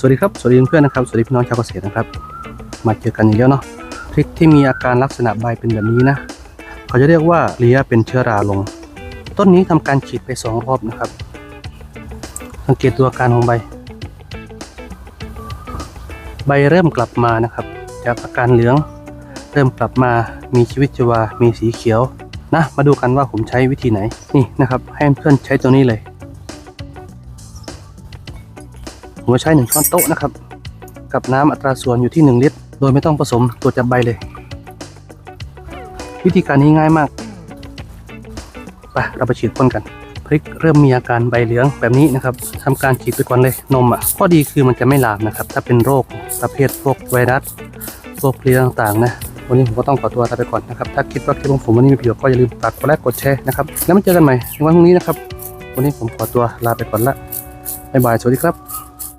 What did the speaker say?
สวัสดีครับ สวัสดีเพื่อนนะครับ สวัสดีพี่น้องชาวเกษตรนะครับ มาเจอกันอีกแล้วเนาะพริกที่มีอาการลักษณะใบเป็นแบบนี้นะ เขาจะเรียกว่าเลียเป็นเชื้อราลง ต้นนี้ทำการฉีดไปสองรอบนะครับ สังเกตตัวอาการของใบ ใบเริ่มกลับมานะครับ จากอาการเหลือง เริ่มกลับมา มีชีวิตชีวา มีสีเขียวนะ มาดูกันว่าผมใช้วิธีไหน นี่นะครับ ให้เพื่อนใช้ตัวนี้เลย ผมใช้หนึ่งช้อนโต๊ะนะครับ กับน้ำอัตราส่วนอยู่ที่ 1 ลิตร โดยไม่ต้องผสมตัวจับใบเลย วิธีการนี้ง่ายมากไปเราไปฉีดพ่นกันพริกเริ่มมีอาการใบเหลืองแบบนี้นะครับทำการฉีดไปก่อนเลยนมอะข้อดีคือมันจะไม่ลามนะครับ ถ้าเป็นโรคประเภทพวกไวรัสพวกเพลี้ยต่างๆนะวันนี้ผมก็ต้องขอตัวลาไปก่อนนะครับ ถ้าคิดว่าคลิปของผมวันนี้มีประโยชน์ก็อย่าลืมฝากกดไลค์กดแชร์นะครับ แล้วมาเจอกันใหม่ในวันพรุ่งนี้นะครับ วันนี้ผมขอตัวลาไปก่อนละบ๊ายบาย สวัสดีครับ